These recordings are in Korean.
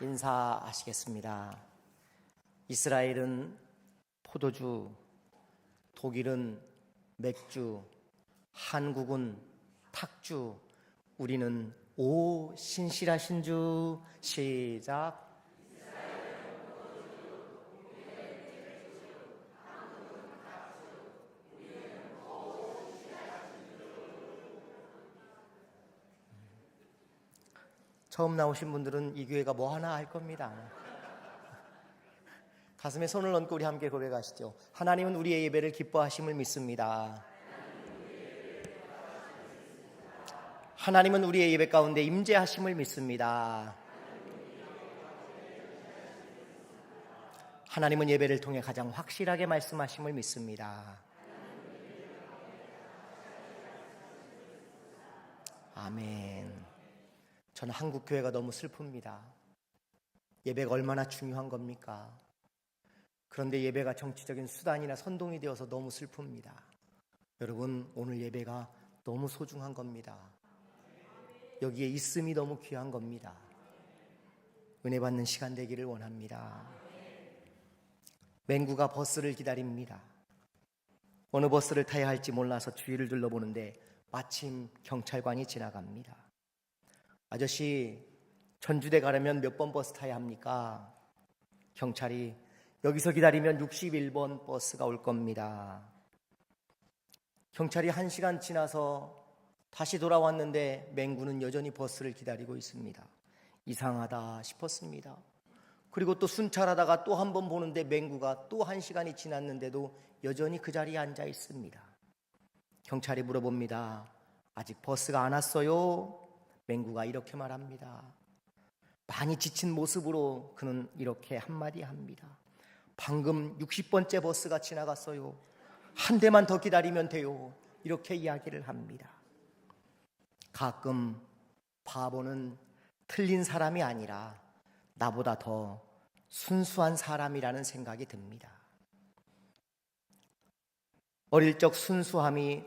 인사하시겠습니다. 이스라엘은 포도주, 독일은 맥주, 한국은 탁주, 우리는 오 신실하신 주 시작. 처음 나오신 분들은 이 교회가 뭐 하나 알 겁니다. 가슴에 손을 얹고 우리 함께 고백하시죠. 하나님은 우리의 예배를 기뻐하심을 믿습니다. 하나님은 우리의 예배 가운데 임재하심을 믿습니다. 하나님은 예배를 통해 가장 확실하게 말씀하심을 믿습니다. 아멘. 저는 한국 교회가 너무 슬픕니다. 예배가 얼마나 중요한 겁니까? 그런데 예배가 정치적인 수단이나 선동이 되어서 너무 슬픕니다. 여러분, 오늘 예배가 너무 소중한 겁니다. 여기에 있음이 너무 귀한 겁니다. 은혜 받는 시간 되기를 원합니다. 맹구가 버스를 기다립니다. 어느 버스를 타야 할지 몰라서 주위를 둘러보는데 마침 경찰관이 지나갑니다. 아저씨, 전주대 가려면 몇 번 버스 타야 합니까? 경찰이 여기서 기다리면 61번 버스가 올 겁니다. 경찰이 한 시간 지나서 다시 돌아왔는데 맹구는 여전히 버스를 기다리고 있습니다. 이상하다 싶었습니다. 그리고 또 순찰하다가 또 한 번 보는데 맹구가 또한 시간이 지났는데도 여전히 그 자리에 앉아 있습니다. 경찰이 물어봅니다. 아직 버스가 안 왔어요? 맹구가 이렇게 말합니다. 많이 지친 모습으로 그는 이렇게 한마디 합니다. 방금 60번째 버스가 지나갔어요. 한 대만 더 기다리면 돼요. 이렇게 이야기를 합니다. 가끔 바보는 틀린 사람이 아니라 나보다 더 순수한 사람이라는 생각이 듭니다. 어릴 적 순수함이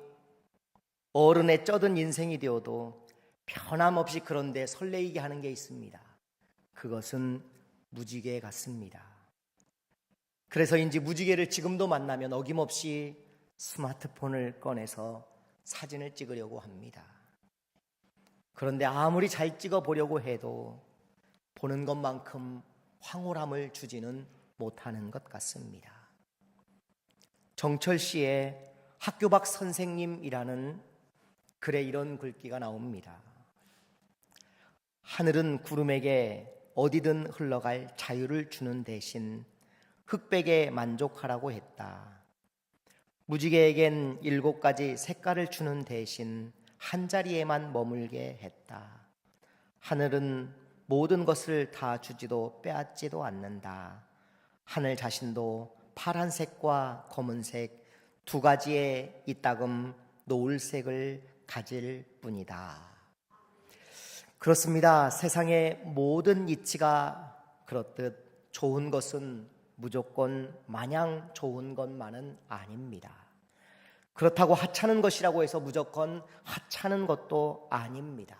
어른의 쩌든 인생이 되어도 변함없이 그런데 설레이게 하는 게 있습니다. 그것은 무지개 같습니다. 그래서인지 무지개를 지금도 만나면 어김없이 스마트폰을 꺼내서 사진을 찍으려고 합니다. 그런데 아무리 잘 찍어 보려고 해도 보는 것만큼 황홀함을 주지는 못하는 것 같습니다. 정철 씨의 학교 밖 선생님이라는 글에 이런 글귀가 나옵니다. 하늘은 구름에게 어디든 흘러갈 자유를 주는 대신 흑백에 만족하라고 했다. 무지개에겐 일곱 가지 색깔을 주는 대신 한 자리에만 머물게 했다. 하늘은 모든 것을 다 주지도 빼앗지도 않는다. 하늘 자신도 파란색과 검은색 두 가지의 이따금 노을색을 가질 뿐이다. 그렇습니다. 세상의 모든 이치가 그렇듯 좋은 것은 무조건 마냥 좋은 것만은 아닙니다. 그렇다고 하찮은 것이라고 해서 무조건 하찮은 것도 아닙니다.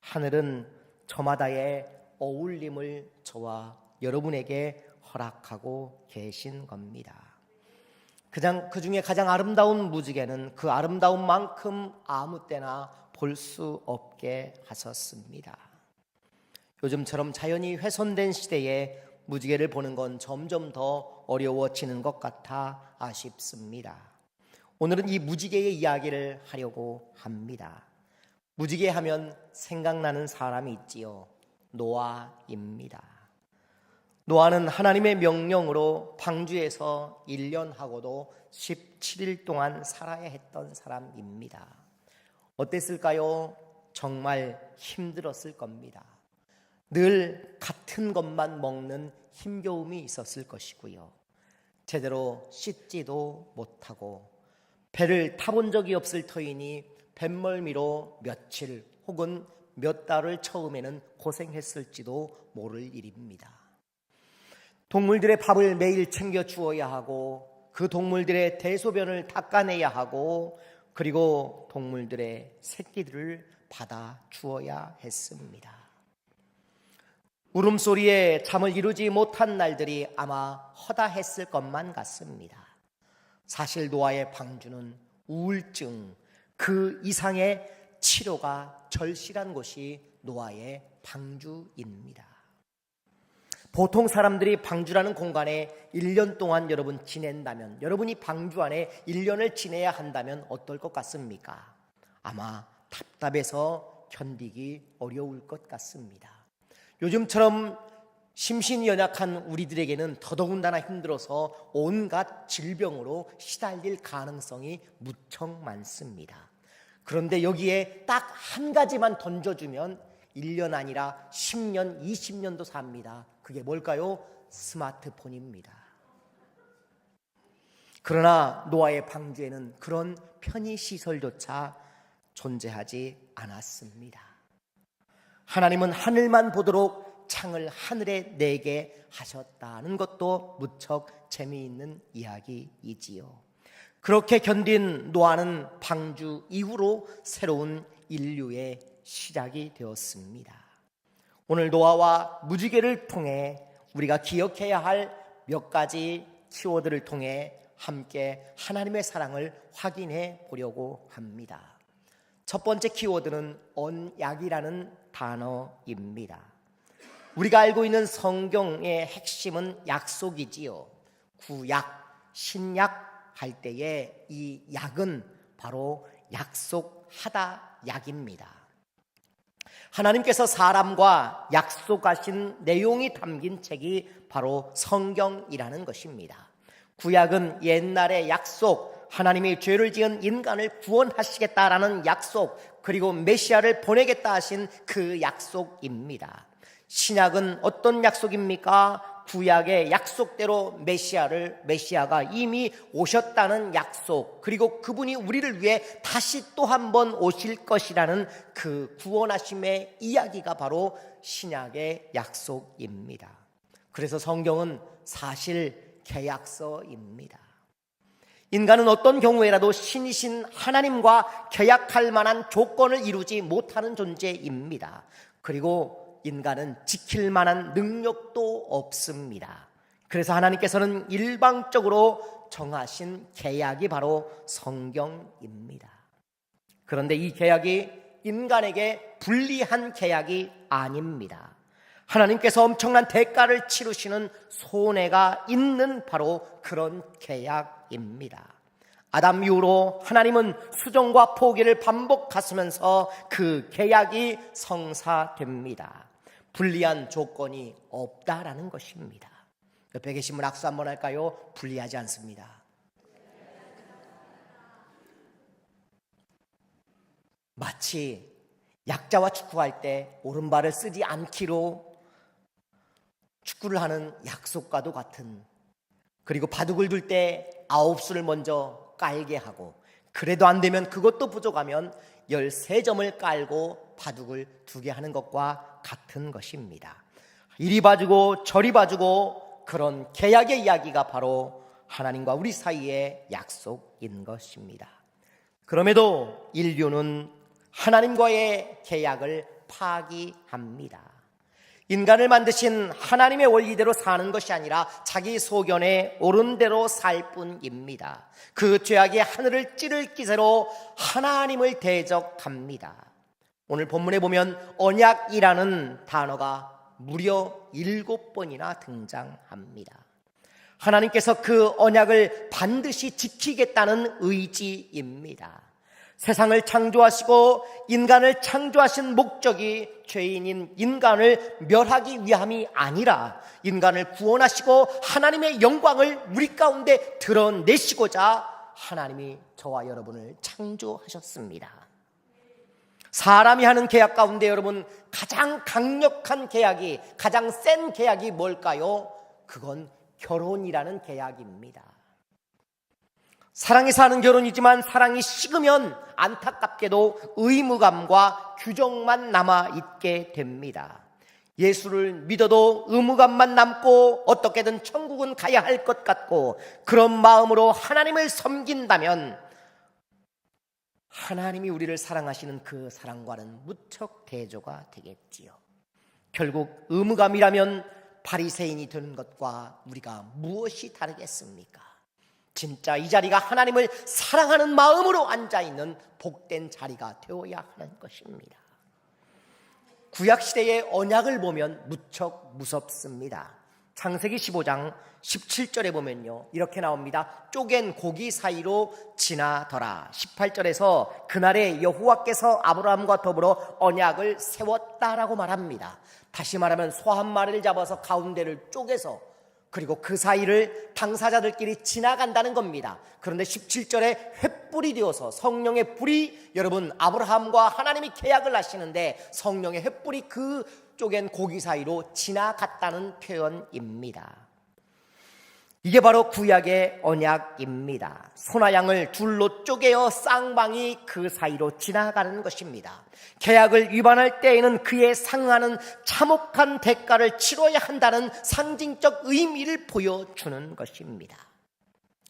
하늘은 저마다의 어울림을 저와 여러분에게 허락하고 계신 겁니다. 그 중에 가장 아름다운 무지개는 그 아름다운 만큼 아무 때나 볼 수 없게 하셨습니다. 요즘처럼 자연이 훼손된 시대에 무지개를 보는 건 점점 더 어려워지는 것 같아 아쉽습니다. 오늘은 이 무지개의 이야기를 하려고 합니다. 무지개 하면 생각나는 사람이 있지요. 노아입니다. 노아는 하나님의 명령으로 방주에서 1년 하고도 17일 동안 살아야 했던 사람입니다. 어땠을까요? 정말 힘들었을 겁니다. 늘 같은 것만 먹는 힘겨움이 있었을 것이고요. 제대로 씻지도 못하고 배를 타본 적이 없을 터이니 뱃멀미로 며칠 혹은 몇 달을 처음에는 고생했을지도 모를 일입니다. 동물들의 밥을 매일 챙겨 주어야 하고 그 동물들의 대소변을 닦아내야 하고 그리고 동물들의 새끼들을 받아 주어야 했습니다. 울음소리에 잠을 이루지 못한 날들이 아마 허다했을 것만 같습니다. 사실 노아의 방주는 우울증 그 이상의 치료가 절실한 곳이 노아의 방주입니다. 보통 사람들이 방주라는 공간에 1년 동안 여러분 지낸다면 여러분이 방주 안에 1년을 지내야 한다면 어떨 것 같습니까? 아마 답답해서 견디기 어려울 것 같습니다. 요즘처럼 심신이 연약한 우리들에게는 더더군다나 힘들어서 온갖 질병으로 시달릴 가능성이 무척 많습니다. 그런데 여기에 딱 한 가지만 던져주면 1년 아니라 10년, 20년도 삽니다. 그게 뭘까요? 스마트폰입니다. 그러나 노아의 방주에는 그런 편의 시설조차 존재하지 않았습니다. 하나님은 하늘만 보도록 창을 하늘에 내게 하셨다는 것도 무척 재미있는 이야기이지요. 그렇게 견딘 노아는 방주 이후로 새로운 인류의 시작이 되었습니다. 오늘 노아와 무지개를 통해 우리가 기억해야 할 몇 가지 키워드를 통해 함께 하나님의 사랑을 확인해 보려고 합니다. 첫 번째 키워드는 언약이라는 단어입니다. 우리가 알고 있는 성경의 핵심은 약속이지요. 구약, 신약 할 때에 이 약은 바로 약속하다 약입니다. 하나님께서 사람과 약속하신 내용이 담긴 책이 바로 성경이라는 것입니다. 구약은 옛날의 약속, 하나님이 죄를 지은 인간을 구원하시겠다라는 약속, 그리고 메시아를 보내겠다 하신 그 약속입니다. 신약은 어떤 약속입니까? 구약의 약속대로 메시아를 메시아가 이미 오셨다는 약속 그리고 그분이 우리를 위해 다시 또 한 번 오실 것이라는 그 구원하심의 이야기가 바로 신약의 약속입니다. 그래서 성경은 사실 계약서입니다. 인간은 어떤 경우에라도 신이신 하나님과 계약할 만한 조건을 이루지 못하는 존재입니다. 그리고 인간은 지킬 만한 능력도 없습니다. 그래서 하나님께서는 일방적으로 정하신 계약이 바로 성경입니다. 그런데 이 계약이 인간에게 불리한 계약이 아닙니다. 하나님께서 엄청난 대가를 치르시는 손해가 있는 바로 그런 계약입니다. 아담 이후로 하나님은 수정과 포기를 반복하시면서 그 계약이 성사됩니다. 불리한 조건이 없다라는 것입니다. 옆에 계신 분 악수 한번 할까요? 불리하지 않습니다. 마치 약자와 축구할 때 오른발을 쓰지 않기로 축구를 하는 약속과도 같은 그리고 바둑을 둘 때 아홉 수를 먼저 깔게 하고 그래도 안 되면 그것도 부족하면 13점을 깔고 바둑을 두게 하는 것과 같은 것입니다. 이리 봐주고 저리 봐주고 그런 계약의 이야기가 바로 하나님과 우리 사이의 약속인 것입니다. 그럼에도 인류는 하나님과의 계약을 파기합니다. 인간을 만드신 하나님의 원리대로 사는 것이 아니라 자기 소견에 옳은 대로 살 뿐입니다. 그 죄악의 하늘을 찌를 기세로 하나님을 대적합니다. 오늘 본문에 보면 언약이라는 단어가 무려 일곱 번이나 등장합니다. 하나님께서 그 언약을 반드시 지키겠다는 의지입니다. 세상을 창조하시고 인간을 창조하신 목적이 죄인인 인간을 멸하기 위함이 아니라 인간을 구원하시고 하나님의 영광을 우리 가운데 드러내시고자 하나님이 저와 여러분을 창조하셨습니다. 사람이 하는 계약 가운데 여러분 가장 강력한 계약이 가장 센 계약이 뭘까요? 그건 결혼이라는 계약입니다. 사랑이 사는 결혼이지만 사랑이 식으면 안타깝게도 의무감과 규정만 남아 있게 됩니다. 예수를 믿어도 의무감만 남고 어떻게든 천국은 가야 할 것 같고 그런 마음으로 하나님을 섬긴다면 하나님이 우리를 사랑하시는 그 사랑과는 무척 대조가 되겠지요. 결국 의무감이라면 바리새인이 되는 것과 우리가 무엇이 다르겠습니까? 진짜 이 자리가 하나님을 사랑하는 마음으로 앉아 있는 복된 자리가 되어야 하는 것입니다. 구약 시대의 언약을 보면 무척 무섭습니다. 창세기 15장 17절에 보면요. 이렇게 나옵니다. 쪼갠 고기 사이로 지나더라. 18절에서 그날에 여호와께서 아브라함과 더불어 언약을 세웠다라고 말합니다. 다시 말하면 소 한 마리를 잡아서 가운데를 쪼개서 그리고 그 사이를 당사자들끼리 지나간다는 겁니다. 그런데 17절에 횃불이 되어서 성령의 불이 여러분 아브라함과 하나님이 계약을 하시는데 성령의 횃불이 그 쪼갠 고기 사이로 지나갔다는 표현입니다. 이게 바로 구약의 언약입니다. 소나 양을 둘로 쪼개어 쌍방이 그 사이로 지나가는 것입니다. 계약을 위반할 때에는 그에 상응하는 참혹한 대가를 치러야 한다는 상징적 의미를 보여주는 것입니다.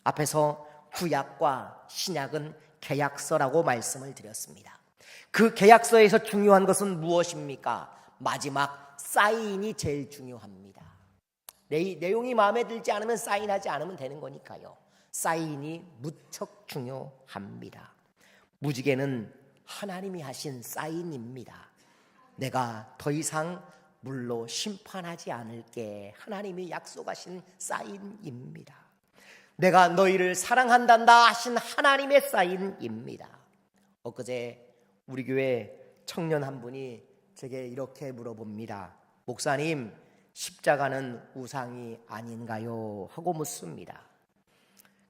앞에서 구약과 신약은 계약서라고 말씀을 드렸습니다. 그 계약서에서 중요한 것은 무엇입니까? 마지막 사인이 제일 중요합니다. 내용이 마음에 들지 않으면 사인하지 않으면 되는 거니까요. 사인이 무척 중요합니다. 무지개는 하나님이 하신 사인입니다. 내가 더 이상 물로 심판하지 않을게 하나님이 약속하신 사인입니다. 내가 너희를 사랑한단다 하신 하나님의 사인입니다. 엊그제 우리 교회 청년 한 분이 제게 이렇게 물어봅니다. 목사님, 십자가는 우상이 아닌가요? 하고 묻습니다.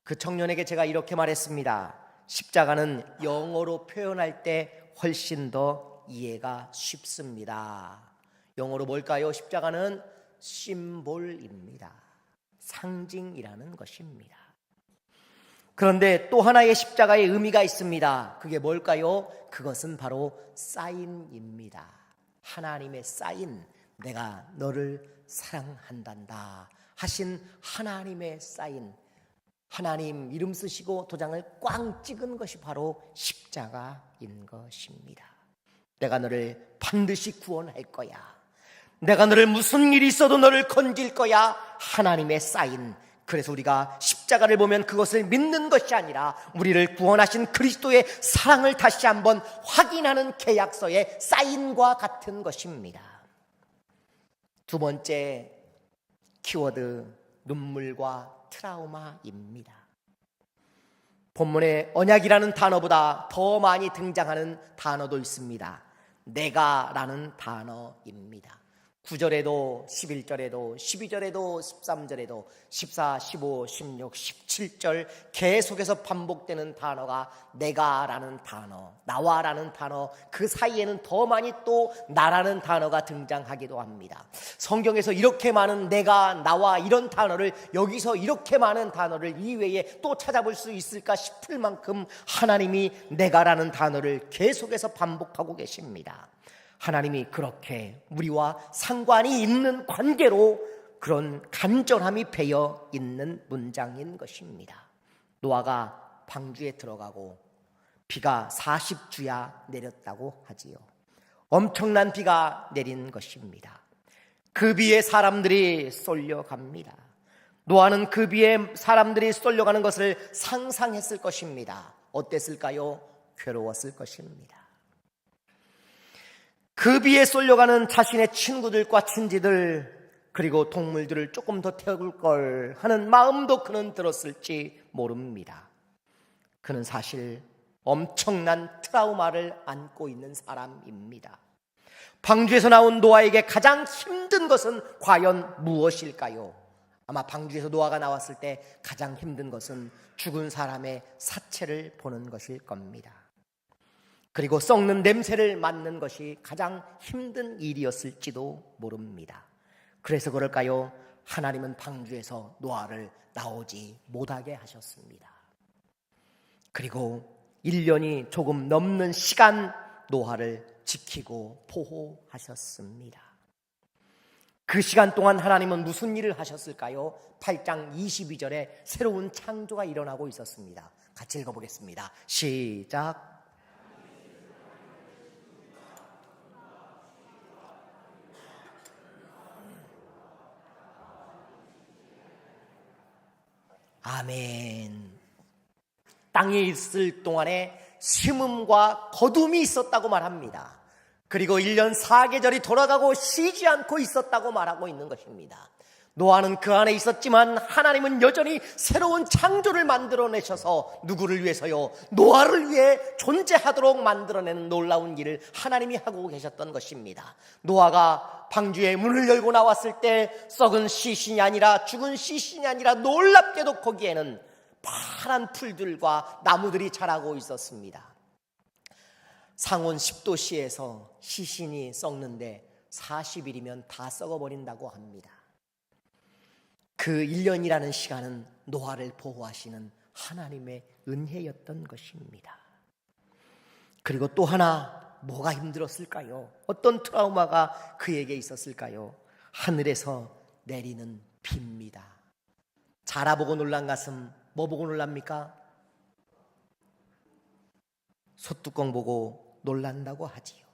그 청년에게 제가 이렇게 말했습니다. 십자가는 영어로 표현할 때 훨씬 더 이해가 쉽습니다. 영어로 뭘까요? 십자가는 심볼입니다. 상징이라는 것입니다. 그런데 또 하나의 십자가의 의미가 있습니다. 그게 뭘까요? 그것은 바로 사인입니다. 하나님의 사인. 내가 너를 사랑한단다 하신 하나님의 사인 하나님 이름 쓰시고 도장을 꽝 찍은 것이 바로 십자가인 것입니다. 내가 너를 반드시 구원할 거야. 내가 너를 무슨 일이 있어도 너를 건질 거야. 하나님의 사인. 그래서 우리가 십자가를 보면 그것을 믿는 것이 아니라 우리를 구원하신 그리스도의 사랑을 다시 한번 확인하는 계약서의 사인과 같은 것입니다. 두 번째 키워드 눈물과 트라우마입니다. 본문에 언약이라는 단어보다 더 많이 등장하는 단어도 있습니다. 내가라는 단어입니다. 9절에도 11절에도 12절에도 13절에도 14, 15, 16, 17절 계속해서 반복되는 단어가 내가라는 단어, 나와라는 단어, 그 사이에는 더 많이 또 나라는 단어가 등장하기도 합니다. 성경에서 이렇게 많은 내가, 나와 이런 단어를 여기서 이렇게 많은 단어를 이외에 또 찾아볼 수 있을까 싶을 만큼 하나님이 내가라는 단어를 계속해서 반복하고 계십니다. 하나님이 그렇게 우리와 상관이 있는 관계로 그런 간절함이 배어 있는 문장인 것입니다. 노아가 방주에 들어가고 비가 40주야 내렸다고 하지요. 엄청난 비가 내린 것입니다. 그 비에 사람들이 쏠려갑니다. 노아는 그 비에 사람들이 쏠려가는 것을 상상했을 것입니다. 어땠을까요? 괴로웠을 것입니다. 그 비에 쏠려가는 자신의 친구들과 친지들 그리고 동물들을 조금 더 태울 걸 하는 마음도 그는 들었을지 모릅니다. 그는 사실 엄청난 트라우마를 안고 있는 사람입니다. 방주에서 나온 노아에게 가장 힘든 것은 과연 무엇일까요? 아마 방주에서 노아가 나왔을 때 가장 힘든 것은 죽은 사람의 사체를 보는 것일 겁니다. 그리고 썩는 냄새를 맡는 것이 가장 힘든 일이었을지도 모릅니다. 그래서 그럴까요? 하나님은 방주에서 노아를 나오지 못하게 하셨습니다. 그리고 1년이 조금 넘는 시간 노아를 지키고 보호하셨습니다. 그 시간 동안 하나님은 무슨 일을 하셨을까요? 8장 22절에 새로운 창조가 일어나고 있었습니다. 같이 읽어보겠습니다. 시작. 아멘. 땅에 있을 동안에 심음과 거둠이 있었다고 말합니다. 그리고 1년 4계절이 돌아가고 쉬지 않고 있었다고 말하고 있는 것입니다. 노아는 그 안에 있었지만 하나님은 여전히 새로운 창조를 만들어내셔서 누구를 위해서요? 노아를 위해 존재하도록 만들어내는 놀라운 일을 하나님이 하고 계셨던 것입니다. 노아가 방주의 문을 열고 나왔을 때 썩은 시신이 아니라 죽은 시신이 아니라 놀랍게도 거기에는 파란 풀들과 나무들이 자라고 있었습니다. 상온 10도씨에서 시신이 썩는데 40일이면 다 썩어버린다고 합니다. 그 1년이라는 시간은 노아를 보호하시는 하나님의 은혜였던 것입니다. 그리고 또 하나 뭐가 힘들었을까요? 어떤 트라우마가 그에게 있었을까요? 하늘에서 내리는 비입니다. 자라보고 놀란 가슴 뭐 보고 놀랍니까? 소뚜껑 보고 놀란다고 하지요.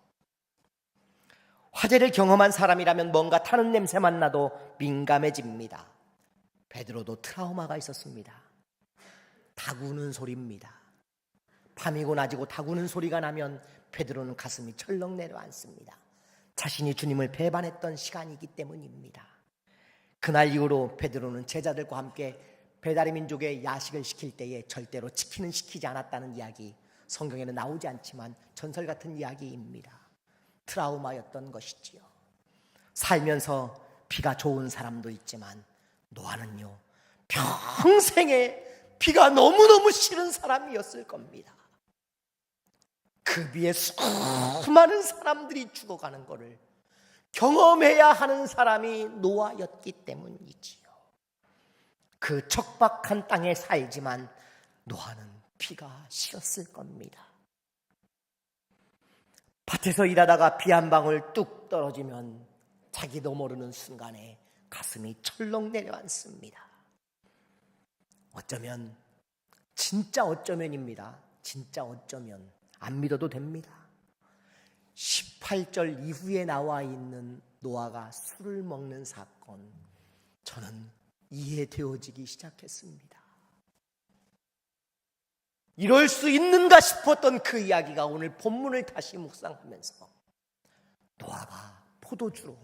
화재를 경험한 사람이라면 뭔가 타는 냄새만 나도 민감해집니다. 베드로도 트라우마가 있었습니다. 다구는 소리입니다. 밤이고 낮이고 다구는 소리가 나면 베드로는 가슴이 철렁 내려앉습니다. 자신이 주님을 배반했던 시간이기 때문입니다. 그날 이후로 베드로는 제자들과 함께 배다리 민족의 야식을 시킬 때에 절대로 치킨은 시키지 않았다는 이야기 성경에는 나오지 않지만 전설 같은 이야기입니다. 트라우마였던 것이지요. 살면서 비가 좋은 사람도 있지만 노아는요 평생에 비가 너무너무 싫은 사람이었을 겁니다. 그 비에 수많은 사람들이 죽어가는 것을 경험해야 하는 사람이 노아였기 때문이지요. 그 척박한 땅에 살지만 노아는 비가 싫었을 겁니다. 밭에서 일하다가 비 한 방울 뚝 떨어지면 자기도 모르는 순간에 가슴이 철렁 내려앉습니다. 어쩌면 진짜 어쩌면입니다. 진짜 어쩌면 안 믿어도 됩니다. 18절 이후에 나와 있는 노아가 술을 먹는 사건 저는 이해되어지기 시작했습니다. 이럴 수 있는가 싶었던 그 이야기가 오늘 본문을 다시 묵상하면서 노아가 포도주로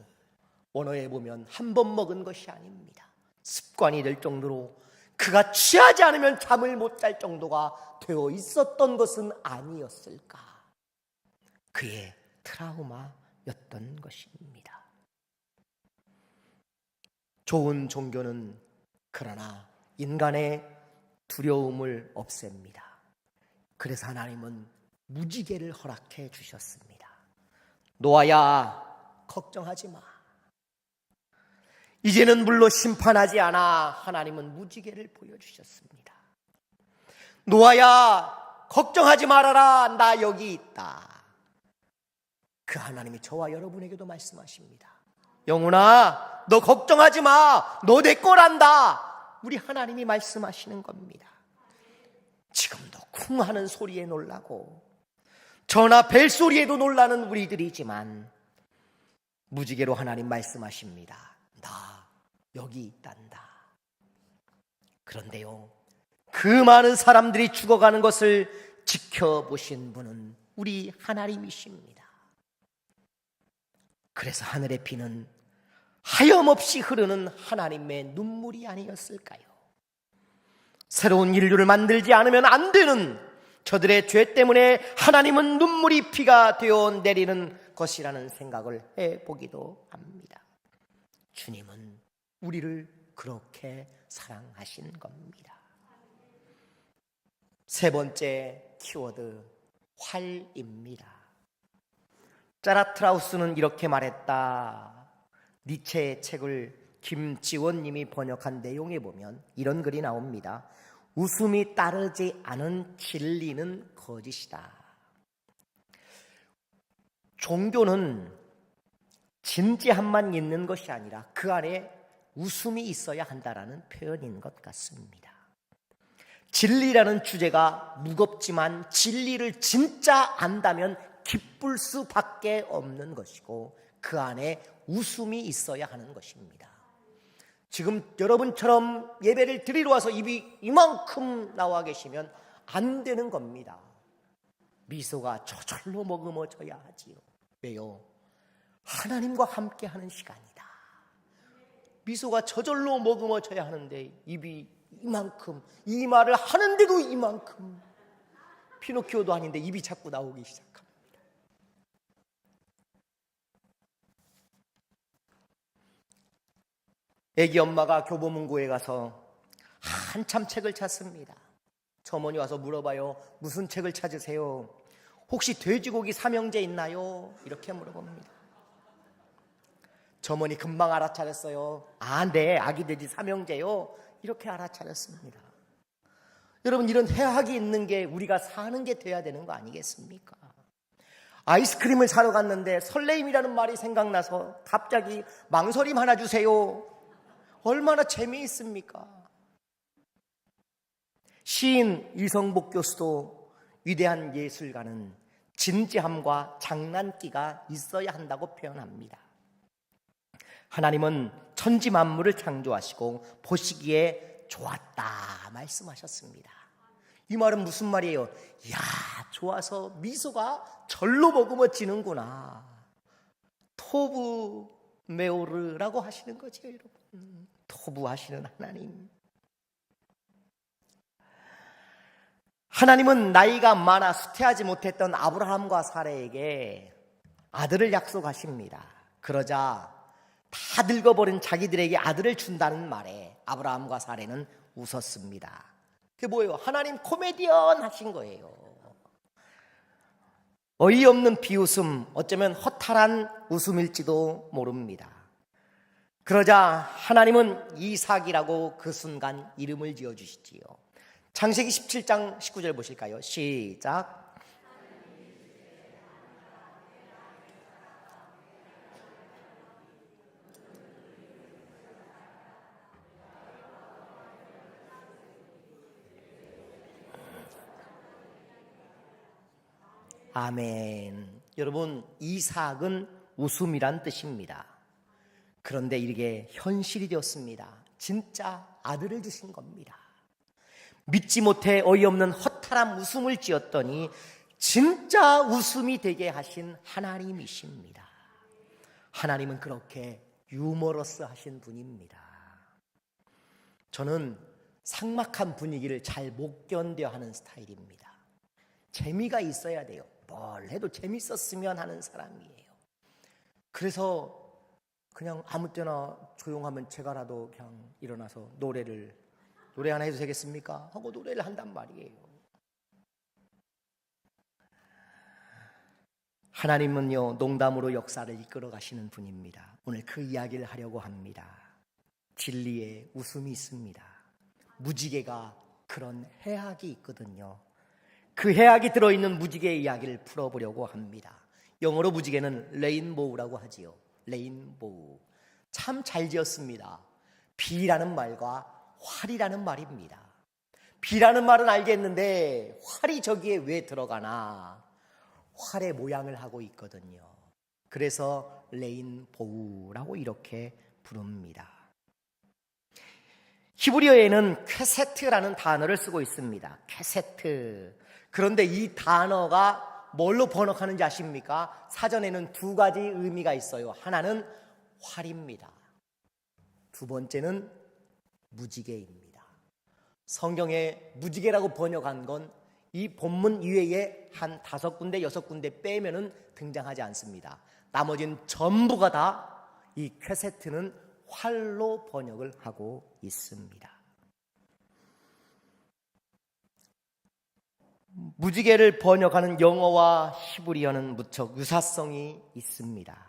원어에 보면 한 번 먹은 것이 아닙니다. 습관이 될 정도로 그가 취하지 않으면 잠을 못 잘 정도가 되어 있었던 것은 아니었을까? 그의 트라우마였던 것입니다. 좋은 종교는 그러나 인간의 두려움을 없앱니다. 그래서 하나님은 무지개를 허락해 주셨습니다. 노아야, 걱정하지 마. 이제는 물로 심판하지 않아 하나님은 무지개를 보여주셨습니다. 노아야, 걱정하지 말아라. 나 여기 있다. 그 하나님이 저와 여러분에게도 말씀하십니다. 영훈아, 너 걱정하지 마. 너 내 거란다. 우리 하나님이 말씀하시는 겁니다. 지금도 쿵 하는 소리에 놀라고 전화 벨 소리에도 놀라는 우리들이지만 무지개로 하나님 말씀하십니다. 나 여기 있단다. 그런데요, 그 많은 사람들이 죽어가는 것을 지켜보신 분은 우리 하나님이십니다. 그래서 하늘의 비는 하염없이 흐르는 하나님의 눈물이 아니었을까요? 새로운 인류를 만들지 않으면 안 되는 저들의 죄 때문에 하나님은 눈물이 피가 되어 내리는 것이라는 생각을 해 보기도 합니다. 주님은 우리를 그렇게 사랑하신 겁니다. 세 번째 키워드, 활입니다. 짜라트라우스는 이렇게 말했다. 니체의 책을 김지원 님이 번역한 내용에 보면 이런 글이 나옵니다. 웃음이 따르지 않은 진리는 거짓이다. 종교는 진지함만 있는 것이 아니라 그 안에 웃음이 있어야 한다라는 표현인 것 같습니다. 진리라는 주제가 무겁지만 진리를 진짜 안다면 기쁠 수밖에 없는 것이고 그 안에 웃음이 있어야 하는 것입니다. 지금 여러분처럼 예배를 드리러 와서 입이 이만큼 나와 계시면 안 되는 겁니다. 미소가 저절로 머금어져야 하지요. 왜요? 하나님과 함께 하는 시간이다. 미소가 저절로 머금어져야 하는데 입이 이만큼 이 말을 하는데도 이만큼 피노키오도 아닌데 입이 자꾸 나오기 시작합니다. 애기 엄마가 교보문고에 가서 한참 책을 찾습니다. 점원이 와서 물어봐요. 무슨 책을 찾으세요? 혹시 돼지고기 삼형제 있나요? 이렇게 물어봅니다. 점원이 금방 알아차렸어요. 아, 네, 아기 돼지 삼형제요. 이렇게 알아차렸습니다. 여러분, 이런 해학이 있는 게 우리가 사는 게 돼야 되는 거 아니겠습니까? 아이스크림을 사러 갔는데 설레임이라는 말이 생각나서 갑자기 망설임 하나 주세요. 얼마나 재미있습니까? 시인 이성복 교수도 위대한 예술가는 진지함과 장난기가 있어야 한다고 표현합니다. 하나님은 천지 만물을 창조하시고 보시기에 좋았다 말씀하셨습니다. 이 말은 무슨 말이에요? 야, 좋아서 미소가 절로 머금어지는구나. 토부 메오르라고 하시는 거죠, 여러분. 토부 하시는 하나님. 하나님은 나이가 많아 수태하지 못했던 아브라함과 사레에게 아들을 약속하십니다. 그러자 다 늙어버린 자기들에게 아들을 준다는 말에 아브라함과 사레는 웃었습니다. 그게 뭐예요? 하나님 코미디언 하신 거예요. 어이없는 비웃음, 어쩌면 허탈한 웃음일지도 모릅니다. 그러자 하나님은 이삭이라고 그 순간 이름을 지어주시지요. 창세기 17장 19절 보실까요? 시작. 아멘. 여러분, 이삭은 웃음이란 뜻입니다. 그런데 이게 현실이 되었습니다. 진짜 아들을 주신 겁니다. 믿지 못해 어이없는 허탈한 웃음을 지었더니 진짜 웃음이 되게 하신 하나님이십니다. 하나님은 그렇게 유머러스 하신 분입니다. 저는 삭막한 분위기를 잘 못 견뎌 하는 스타일입니다. 재미가 있어야 돼요. 뭘 해도 재밌었으면 하는 사람이에요. 그래서 그냥 아무 때나 조용하면 제가라도 그냥 일어나서 노래를 노래 하나 해도 되겠습니까? 하고 노래를 한단 말이에요. 하나님은요, 농담으로 역사를 이끌어 가시는 분입니다. 오늘 그 이야기를 하려고 합니다. 진리에 웃음이 있습니다. 무지개가 그런 해악이 있거든요. 그 해악이 들어있는 무지개의 이야기를 풀어보려고 합니다. 영어로 무지개는 레인보우라고 하지요. 레인보우. 참 잘 지었습니다. 비라는 말과 활이라는 말입니다. 비라는 말은 알겠는데 활이 저기에 왜 들어가나? 활의 모양을 하고 있거든요. 그래서 레인보우라고 이렇게 부릅니다. 히브리어에는 쾌세트라는 단어를 쓰고 있습니다. 쾌세트. 그런데 이 단어가 뭘로 번역하는지 아십니까? 사전에는 두 가지 의미가 있어요. 하나는 활입니다. 두 번째는 무지개입니다. 성경에 무지개라고 번역한 건 이 본문 이외에 한 다섯 군데, 여섯 군데 빼면은 등장하지 않습니다. 나머지는 전부가 다이 쾌세트는 활로 번역을 하고 있습니다. 무지개를 번역하는 영어와 히브리어는 무척 유사성이 있습니다.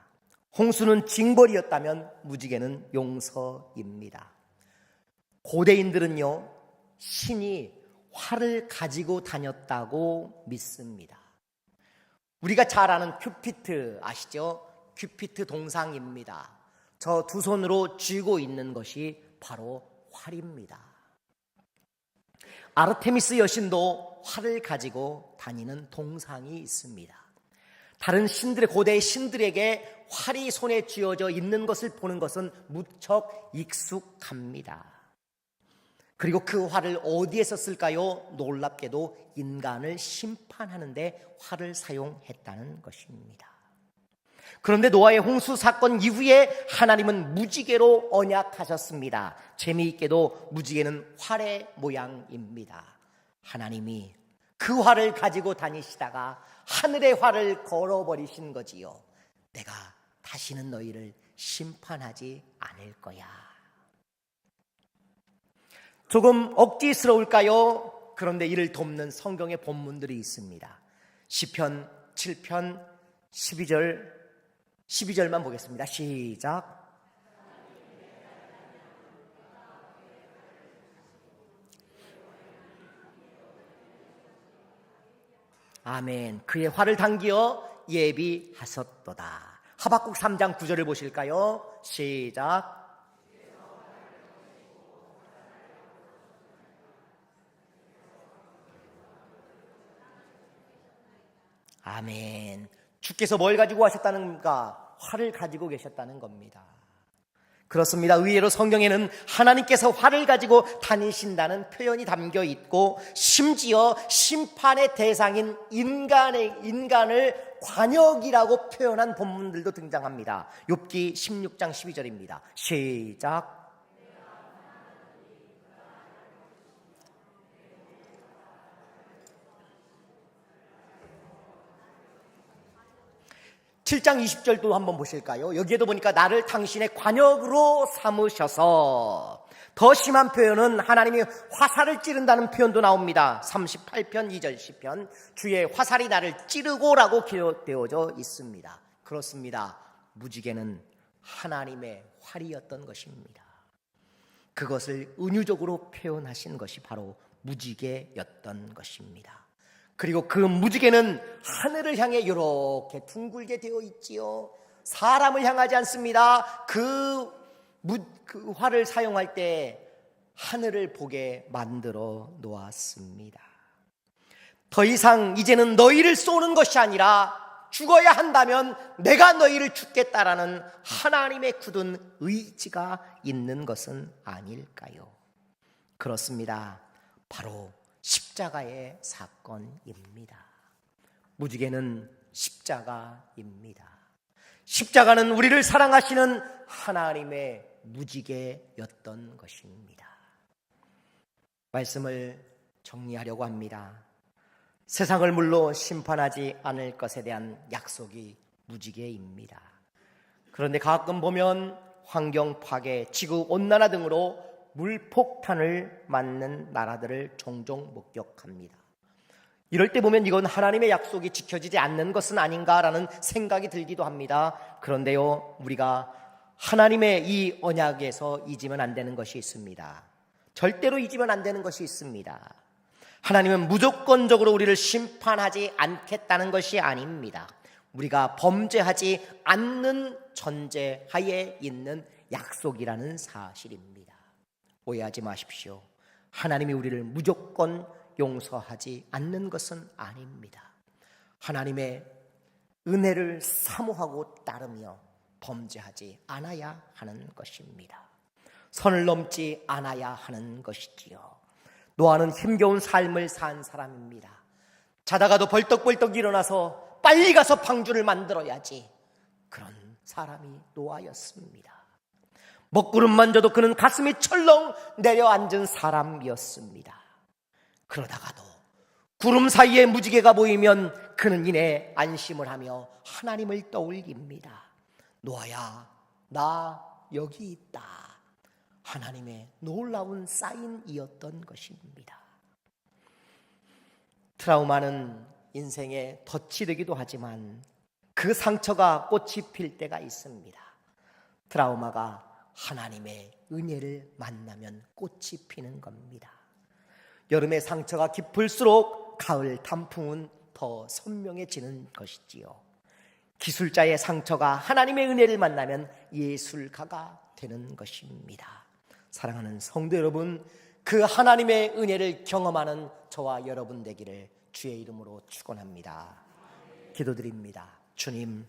홍수는 징벌이었다면 무지개는 용서입니다. 고대인들은요, 신이 활을 가지고 다녔다고 믿습니다. 우리가 잘 아는 큐피트 아시죠? 큐피트 동상입니다. 저 두 손으로 쥐고 있는 것이 바로 활입니다. 아르테미스 여신도 활을 가지고 다니는 동상이 있습니다. 다른 신들의 고대의 신들에게 활이 손에 쥐어져 있는 것을 보는 것은 무척 익숙합니다. 그리고 그 활을 어디에서 쓸까요? 놀랍게도 인간을 심판하는데 활을 사용했다는 것입니다. 그런데 노아의 홍수 사건 이후에 하나님은 무지개로 언약하셨습니다. 재미있게도 무지개는 활의 모양입니다. 하나님이 그 활을 가지고 다니시다가 하늘의 활을 걸어버리신 거지요. 내가 다시는 너희를 심판하지 않을 거야. 조금 억지스러울까요? 그런데 이를 돕는 성경의 본문들이 있습니다. 시편 7편 12절 12절만 보겠습니다. 시작. 아멘. 그의 활을 당기어 예비하셨도다. 하박국 3장 9절을 보실까요? 시작. 아멘. 주께서 뭘 가지고 하셨다는가? 활을 가지고 계셨다는 겁니다. 그렇습니다. 의외로 성경에는 하나님께서 활을 가지고 다니신다는 표현이 담겨 있고 심지어 심판의 대상인 인간의 인간을 관역이라고 표현한 본문들도 등장합니다. 욥기 16장 12절입니다. 시작. 칠장 20절도 한번 보실까요? 여기에도 보니까 나를 당신의 관역으로 삼으셔서 더 심한 표현은 하나님이 화살을 찌른다는 표현도 나옵니다. 38편 2절 10편 주의 화살이 나를 찌르고라고 기록되어져 있습니다. 그렇습니다. 무지개는 하나님의 활이었던 것입니다. 그것을 은유적으로 표현하신 것이 바로 무지개였던 것입니다. 그리고 그 무지개는 하늘을 향해 이렇게 둥글게 되어 있지요. 사람을 향하지 않습니다. 그, 무, 그 활을 사용할 때 하늘을 보게 만들어 놓았습니다. 더 이상 이제는 너희를 쏘는 것이 아니라 죽어야 한다면 내가 너희를 죽겠다라는 하나님의 굳은 의지가 있는 것은 아닐까요? 그렇습니다. 바로 십자가의 사건입니다. 무지개는 십자가입니다. 십자가는 우리를 사랑하시는 하나님의 무지개였던 것입니다. 말씀을 정리하려고 합니다. 세상을 물로 심판하지 않을 것에 대한 약속이 무지개입니다. 그런데 가끔 보면 환경 파괴, 지구 온난화 등으로 물폭탄을 맞는 나라들을 종종 목격합니다. 이럴 때 보면 이건 하나님의 약속이 지켜지지 않는 것은 아닌가라는 생각이 들기도 합니다. 그런데요, 우리가 하나님의 이 언약에서 잊으면 안 되는 것이 있습니다. 절대로 잊으면 안 되는 것이 있습니다. 하나님은 무조건적으로 우리를 심판하지 않겠다는 것이 아닙니다. 우리가 범죄하지 않는 전제 하에 있는 약속이라는 사실입니다. 오해하지 마십시오. 하나님이 우리를 무조건 용서하지 않는 것은 아닙니다. 하나님의 은혜를 사모하고 따르며 범죄하지 않아야 하는 것입니다. 선을 넘지 않아야 하는 것이지요. 노아는 힘겨운 삶을 산 사람입니다. 자다가도 벌떡벌떡 일어나서 빨리 가서 방주를 만들어야지. 그런 사람이 노아였습니다. 먹구름만 져도 그는 가슴이 철렁 내려앉은 사람이었습니다. 그러다가도 구름 사이에 무지개가 보이면 그는 이내 안심을 하며 하나님을 떠올립니다. 노아야, 나 여기 있다. 하나님의 놀라운 사인이었던 것입니다. 트라우마는 인생의 덫이 되기도 하지만 그 상처가 꽃이 필 때가 있습니다. 트라우마가 하나님의 은혜를 만나면 꽃이 피는 겁니다. 여름의 상처가 깊을수록 가을 단풍은 더 선명해지는 것이지요. 기술자의 상처가 하나님의 은혜를 만나면 예술가가 되는 것입니다. 사랑하는 성도 여러분, 그 하나님의 은혜를 경험하는 저와 여러분 되기를 주의 이름으로 축원합니다. 기도드립니다. 주님